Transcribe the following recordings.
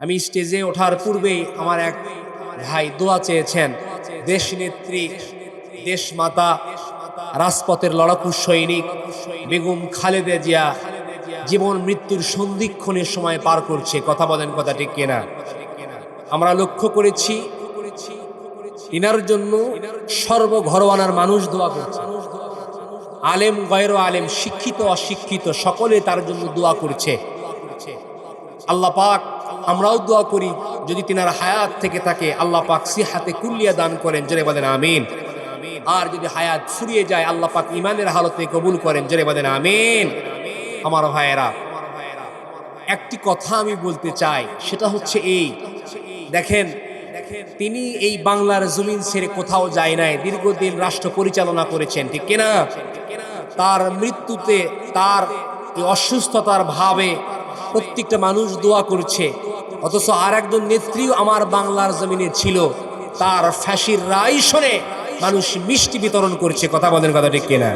আমি স্টেজে ওঠার পূর্বেই আমার এক ভাই দোয়া চেয়েছেন দেশ নেত্রী দেশ মাতা রাজপথের লড়াকু সৈনিক, বেগম খালেদা জিয়া, জীবন মৃত্যুর সন্ধিক্ষণের সময় পার করছে। কথা বলেন কথা ঠিক কিনা? আমরা লক্ষ্য করেছি, ইনার জন্য সর্ব সর্বঘরওয়ানার মানুষ দোয়া করছে। আলেম গয়ের আলেম, শিক্ষিত অশিক্ষিত সকলে তার জন্য দোয়া করছে। আল্লাহ পাক আমরাও দোয়া করি, যদি তিনার হায়াত থেকে থাকে, আল্লাহ পাক সি হাতে কুল্লিয়া দান করেন, জোরে বলেন আমিন। আর যদি হায়াত ফুরিয়ে যায়, আল্লাহ পাক ইমানের হালতে কবুল করেন, জোরে বলেন আমিন। আমার ভাইয়েরা, একটি কথা আমি বলতে চাই, সেটা হচ্ছে এই। দেখেন, তিনি এই বাংলার জমিন ছেড়ে কোথাও যায় নাই, দীর্ঘদিন রাষ্ট্র পরিচালনা করেছেন, ঠিক কিনা? তার মৃত্যুতে, তার অসুস্থতার ভাবে প্রত্যেকটা মানুষ দোয়া করছে। অথচ আর একজন নেত্রীও আমার বাংলার জমিনে ছিল। তার ফাঁসির রায় শোনে মানুষ মিষ্টি বিতরণ করছে। কথা বলেন, কথা ঠিক কিনা?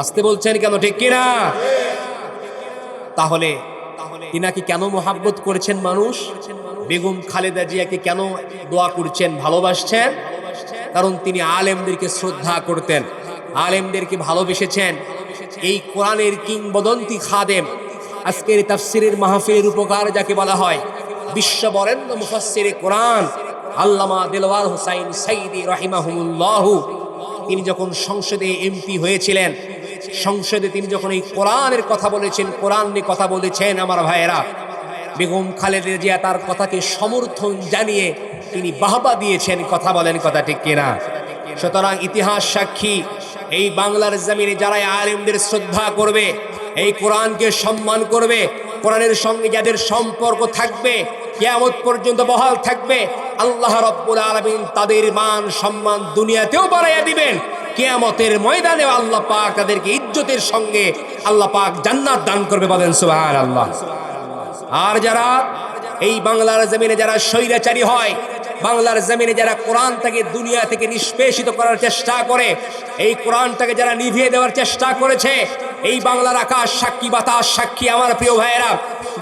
আসতে বলছেন কেন, ঠিক কিনা? তাহলে তিনাকে কেন মোহাব্বত করেছেন মানুষ? বেগম খালেদা জিয়াকে কেন দোয়া করছেন, ভালোবাসছেন? কারণ তিনি আলেমদেরকে শ্রদ্ধা করতেন, আলেমদেরকে ভালোবেসেছেন। এই কোরআনের কিংবদন্তি খাদেম আজকের তাফসিরের মাহফিলের উপকার যাকে বলা হয়, বিশ্ব বরেণ্য মুফাসসিরে কোরআন, আল্লামা দেলওয়ার হুসাইন সাইদি রহিমাহুল্লাহ তিনি যখন সংসদে এমপি হয়েছিলেন, সংসদে তিনি যখন এই কোরআনের কথা বলেছেন, কোরআন নিয়ে কথা বলেছেন আমার ভাইয়েরা, বেগম খালেদা জিয়া তার কথাকে সমর্থন জানিয়ে তিনি বাহবা দিয়েছেন, কথা বলেন কথা ঠিক কিনা? সুতরাং ইতিহাস সাক্ষী, এই বাংলার জমিনে যারা এই আলেমদের শ্রদ্ধা করবে এই কোরআনকে সম্মান করবে, কোরআনের সঙ্গে যাদের সম্পর্ক থাকবে, কেয়ামত পর্যন্ত বহাল থাকবে, আল্লাহ রব্বুল আলমিন তাদের মান সম্মান দুনিয়াতেও বাড়াইয়া দিবেন। কেয়ামতের ময়দানে আল্লাহ পাক তাদেরকে ইজ্জতের সঙ্গে আল্লাহ পাক জান্নাত দান করবে বলেন সুবহান আল্লাহ আর যারা এই বাংলার জমিনে যারা স্বৈরাচারী হয়, বাংলার জমিনে যারা কোরআন থেকে দুনিয়া থেকে নিষ্পেষিত করার চেষ্টা করে, এই কোরআনটাকে যারা নিভিয়ে দেওয়ার চেষ্টা করেছে এই বাংলার আকাশ সাক্ষী, বাতাস সাক্ষী আমার প্রিয় ভাইয়েরা।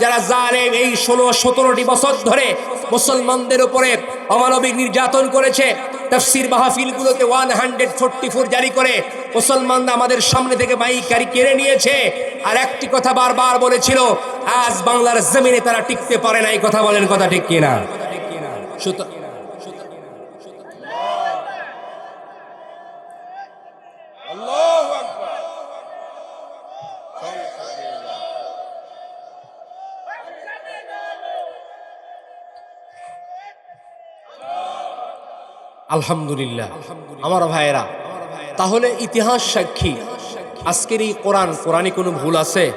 যারা জালেম এই ষোলো, সতেরোটি বছর ধরে মুসলমানদের উপরে অমানবিক নির্যাতন করেছে, তফসির মাহফিলগুলোতে ওয়ান হান্ড্রেড ফোরটি ফোর জারি করে মুসলমানরা আমাদের সামনে থেকে মাইকারি কেড়ে নিয়েছে। আর একটি কথা বারবার বলেছিল, আজ বাংলার জমিনে তারা টিকতে পারে না, এই কথা বলেন কথা ঠিক কিনা? সুতরাং আলহামদুলিল্লাহ। আমার ভাইয়েরা, তাহলে ইতিহাস সাক্ষী। আজকের এই কোরআন, কোরআনে কোনো ভুল আছে?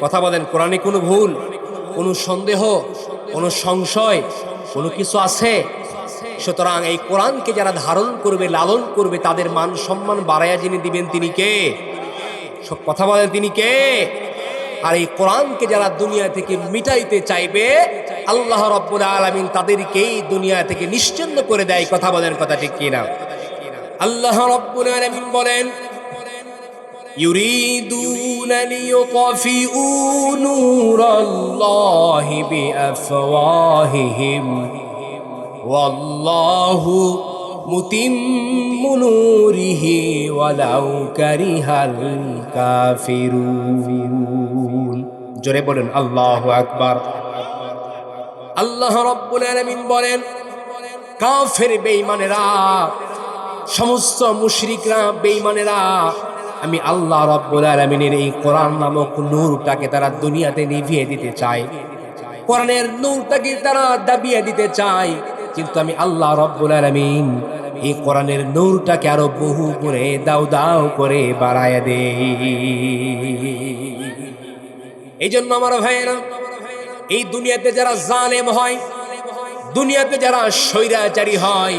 কথা বলেন, কোরআনে কোনো ভুল? কোনো সন্দেহ? কোনো সংশয়? কোনো কিছু আছে? সুতরাং এই কোরআনকে যারা ধারণ করবে, লালন করবে, তাদের মান সম্মান বাড়াইয়া যিনি দিবেন তিনি কে? সব কথা বলেন তিনি কে? আর এই কোরআনকে যারা দুনিয়া থেকে মিটাইতে চাইবে আল্লাহ রব্বুল আলমিন তাদেরকেই দুনিয়া থেকে নিশ্চিন্ন করে দেয় কথা বলেন কথা ঠিক কিনা আল্লাহ রব্বুল আলমিন বলেন يريدون ليطفئوا نور الله بأفواههم والله متم نوره ولو كره الكافرون জোরে বলেন আল্লাহ আকবার আল্লাহ রব্বুল আলামিন বলেন কাফের বেঈমানেরা সমস্ত মুশরিকরা বেঈমানেরা আমি আল্লাহ রব্বুল আলামিনের এই কোরআন নামক নূরটাকে তারা দুনিয়াতে নিভিয়ে দিতে চায় কোরআনের নূরটাকে তারা দাবিয়ে দিতে চায় কিন্তু আমি আল্লাহ রব্বুল আলামিন এই কোরআনের নূরটাকে আরও বহু করে, দাও দাও করে বাড়ায় দে। এই জন্য আমার ভাইয়েরা, এই দুনিয়াতে যারা জালেম হয়, দুনিয়াতে যারা স্বৈরাচারী হয়,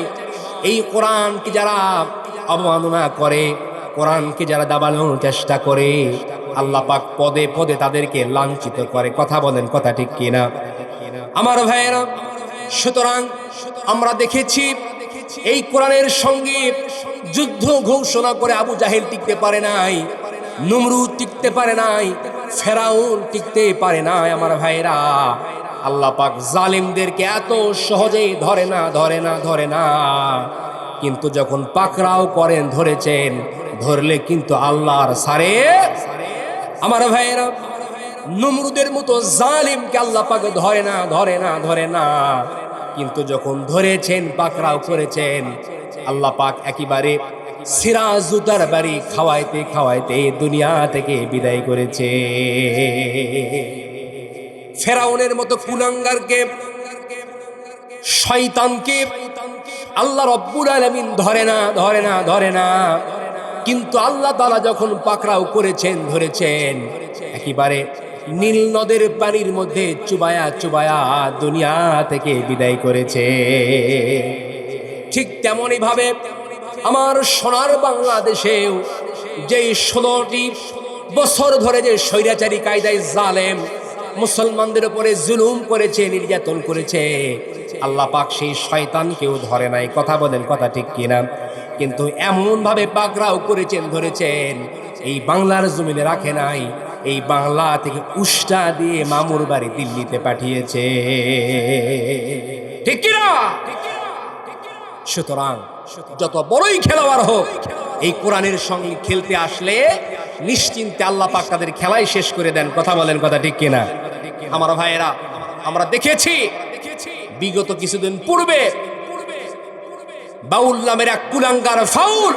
এই কোরআনকে যারা অবমাননা করে, কোরআনকে যারা দাবানোর চেষ্টা করে, আল্লাহ পাক পদে পদে তাদেরকে লাঞ্ছিত করে। কথা বলেন, কথা ঠিক কিনা? আমার ভাইয়েরা, সুতরাং আমরা দেখেছি এই কোরআনের সঙ্গে যুদ্ধ ঘোষণা করে আবু জাহেল টিকতে পারে নাই, নমরুদ টিকতে পারে নাই, ফেরাউন টিকতে পারে নাই আমার ভাইরা আল্লাহ পাক জালিমদেরকে এত সহজেই ধরে না ধরে না ধরে না। কিন্তু যখন পাকরাও করেন, ধরেছেন, ধরলে কিন্তু আল্লাহর সারে। আমার ভাইয়েরা, নমরুদের মতো জালিমকে আল্লাহ পাক ধরে না ধরে না ধরে না। কিন্তু যখন ধরেছেন, পাকড়াও করেছেন, আল্লাহ পাক একেবারে সিরাজুদার বাড়ি খাওয়াইতে খাওয়াইতে দুনিয়া থেকে বিদায় করেছে। ফেরাউনের মতো কুলাঙ্গারকে শয়তানকে আল্লাহ রব্বুল আলমিন ধরে না ধরে না ধরে না। কিন্তু আল্লাহ তালা যখন পাকড়াও করেছেন, ধরেছেন, একেবারে নীল নদের পানির মধ্যে চুবায়া চুবায়া দুনিয়া থেকে বিদায় করেছে। ঠিক তেমনই ভাবে আমার সোনার বাংলাদেশেও যে ষোলোটি বছর ধরে যে স্বৈরাচারী কায়দায় জালেম, মুসলমানদের উপরে জুলুম করেছে, নির্যাতন করেছে, আল্লাহ পাক সেই শয়তানকেও ধরে নাই। কথা বলেন, কথা ঠিক কিনা? কিন্তু এমন ভাবে পাকড়াও করেছেন, ধরেছেন, এই বাংলার জমিনে রাখে নাই এই বাংলা থেকে উষ্টা দিয়ে মামুর বাড়ি দিল্লিতে পাঠিয়েছে। ঠিক কিনা? সুতরাং যত বড়ই খেলোয়াড় হোক, এই কোরআনের সঙ্গে খেলতে আসলে নিশ্চিন্তে আল্লাহ পাক তাদের খেলাই শেষ করে দেন। কথা বলেন কথা ঠিক কিনা? আমার ভাইয়েরা, আমরা দেখেছি বিগত কিছুদিন পূর্বে বাউল নামের এক কুলাঙ্গার ফাউল,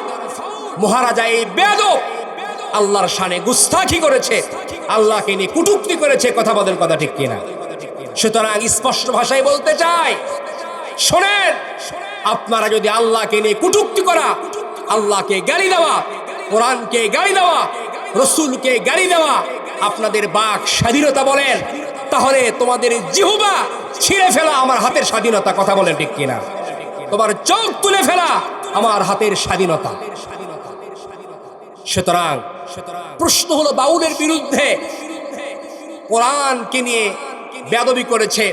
মহারাজা এই বেদব আল্লাহর শানে গুস্তাখি করেছে। আল্লাহকে নিয়ে কুটুক্তি করেছে, কথা বলেন কথা ঠিক কিনা। সুতরাং স্পষ্ট ভাষায় বলতে চাই, শোনেন, আপনারা যদি আল্লাহকে নিয়ে কুটুক্তি করা, আল্লাহকে গালি দেওয়া, কোরআনকে গালি দেওয়া, রসুলকে গালি দেওয়া, আপনাদের বাক স্বাধীনতা বলেন, তাহলে তোমাদের জিহুবা ছিঁড়ে ফেলা আমার হাতের স্বাধীনতা, কথা বলেন ঠিক কিনা। তোমার চোখ তুলে ফেলা আমার হাতের স্বাধীনতা। সুতরাং প্রশ্ন হলো বাউলের বিরুদ্ধে কোরআনকে নিয়ে বেদবি করেছে,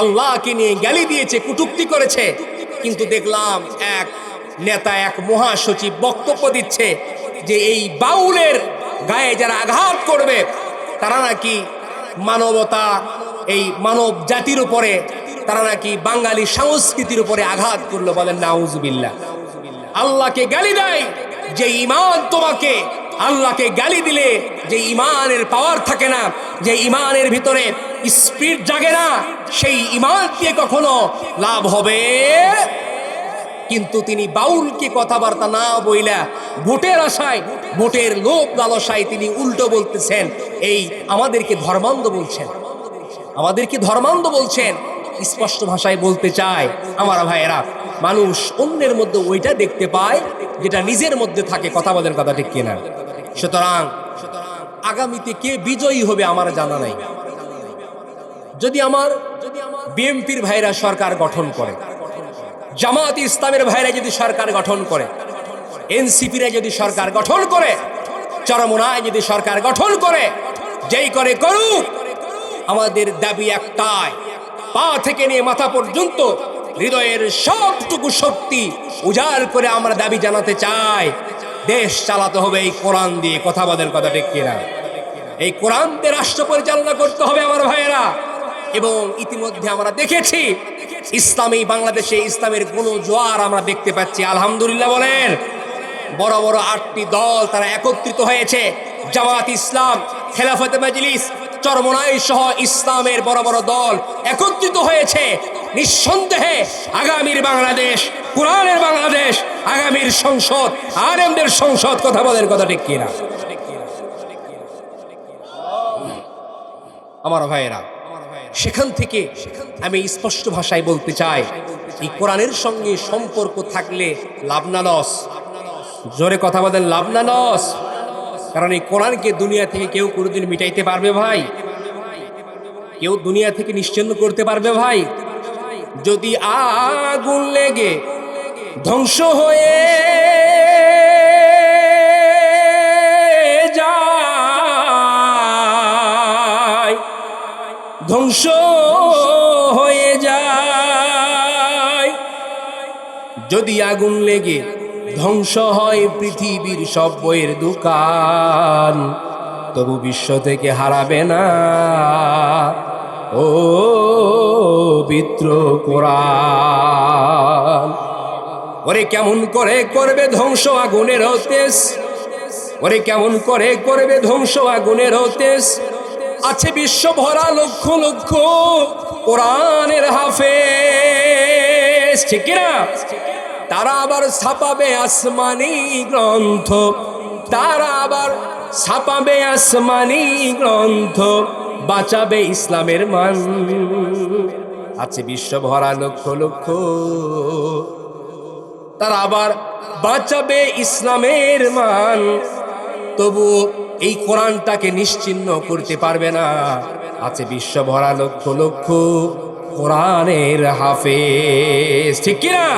আল্লাহকে নিয়ে গালি দিয়েছে, কুটুক্তি করেছে, কিন্তু দেখলাম এক নেতা, এক মহাসচিব বক্তব্য দিচ্ছে যে এই বাউলের গায়ে যারা আঘাত করবে, তারা নাকি মানবতা, এই মানব জাতির উপরে, তারা নাকি বাঙালি সংস্কৃতির উপরে আঘাত করল বলেন নাউজুবিল্লাহ। আল্লাহকে গালি দেয় যে ইমান তোমাকে আল্লাহকে গালি দিলে, যে ইমানের পাওয়ার থাকে না, যে ইমানের ভিতরে স্পিড জাগে না, সেই ইমান দিয়ে কখনো লাভ হবে। কিন্তু তিনি বাউলকে কথাবার্তা না বইলা ভোটের আশায়, ভোটের লোক লালসায় তিনি উল্টো বলতেছেন, এই আমাদেরকে ধর্মান্ধ বলছেন। আমাদেরকে ধর্মান্ধ বলছেন। স্পষ্ট ভাষায় বলতে চায়। আমার ভাইয়েরা, মানুষ অন্যের মধ্যে ওইটা দেখতে পায় যেটা নিজের মধ্যে থাকে, কথা বলেন কথা ঠিক কিনা। সুতরাং আগামীতে কে বিজয়ী হবে আমার জানা নাই। যদি আমার বিএমপির ভাইরা সরকার গঠন করে জামাত ইসলামের ভাইরা যদি সরকার গঠন করে, এনসিপিরা যদি সরকার গঠন করে, চরমোনায় যদি সরকার গঠন করে, যেই করে করুক, আমাদের দাবি একটাই পা থেকে নিয়ে মাথা পর্যন্ত হৃদয়ের সবটুকু শক্তি উজাড় করে আমরা দাবি জানাতে চাই। দেশ চালাতে হবে এই কোরআন দিয়ে। কথা বলেন, কথা কিনা? এই কোরআন দিয়ে রাষ্ট্র পরিচালনা করতে হবে আমার ভাইয়েরা। এবং ইতিমধ্যে আমরা দেখেছি, ইসলামী বাংলাদেশে ইসলামের কোন জোয়ার আমরা দেখতে পাচ্ছি। আলহামদুলিল্লাহ বলেন, বড় বড় আটটি দল তারা একত্রিত হয়েছে। জামাত ইসলাম, খেলাফতে মজলিস চরমনাই সহ ইসলামের বড় বড় দল একত্রিত হয়েছে। নিঃসন্দেহে আগামীর বাংলাদেশ, কোরআনের বাংলাদেশ, আগামীর সংসদ, আলেমদের সংসদ কথা বলেন কথা ঠিক কিনা? আমার ভাইয়েরা, সেখান থেকে আমি স্পষ্ট ভাষায় বলতে চাই, এই কোরআনের সঙ্গে সম্পর্ক থাকলে লাভ লস। জোরে কথা বলেন, লাভ লস। কারণ এই কোরআনকে দুনিয়া থেকে কেউ কোনোদিন মিটাইতে পারবে ভাই। কেউ দুনিয়া থেকে নিশ্চিন্ন করতে পারবে ভাই। যদি আগুন লেগে ধ্বংস হয়ে যায়, ধ্বংস হয়ে যায়। যদি আগুন লেগে ধ্বংস হয় পৃথিবীর সব বইয়ের দোকান। তবু বিশ্ব থেকে হারাবে না। ও বিত্র কোরআন। ওরে কেমন করে করবে ধ্বংস আগুনের তেজ ওরে কেমন করে করবে ধ্বংস আগুনের তেজ আছে বিশ্ব ভরা লক্ষ লক্ষ কোরআনের হাফেজ, ঠিক না তারা আবার ছাপাবে আসমানি গ্রন্থ। তারা আবার ছাপাবে আসমানি গ্রন্থ। বাঁচাবে ইসলামের মান। আছে বিশ্ব ভরা লক্ষ লক্ষ। তারা আবার বাঁচাবে ইসলামের মান। তবু এই কোরআনটাকে নিশ্চিন্ন করতে পারবে না। আছে বিশ্ব ভরা লক্ষ লক্ষ কোরআনের হাফেজ। ঠিক কিনা?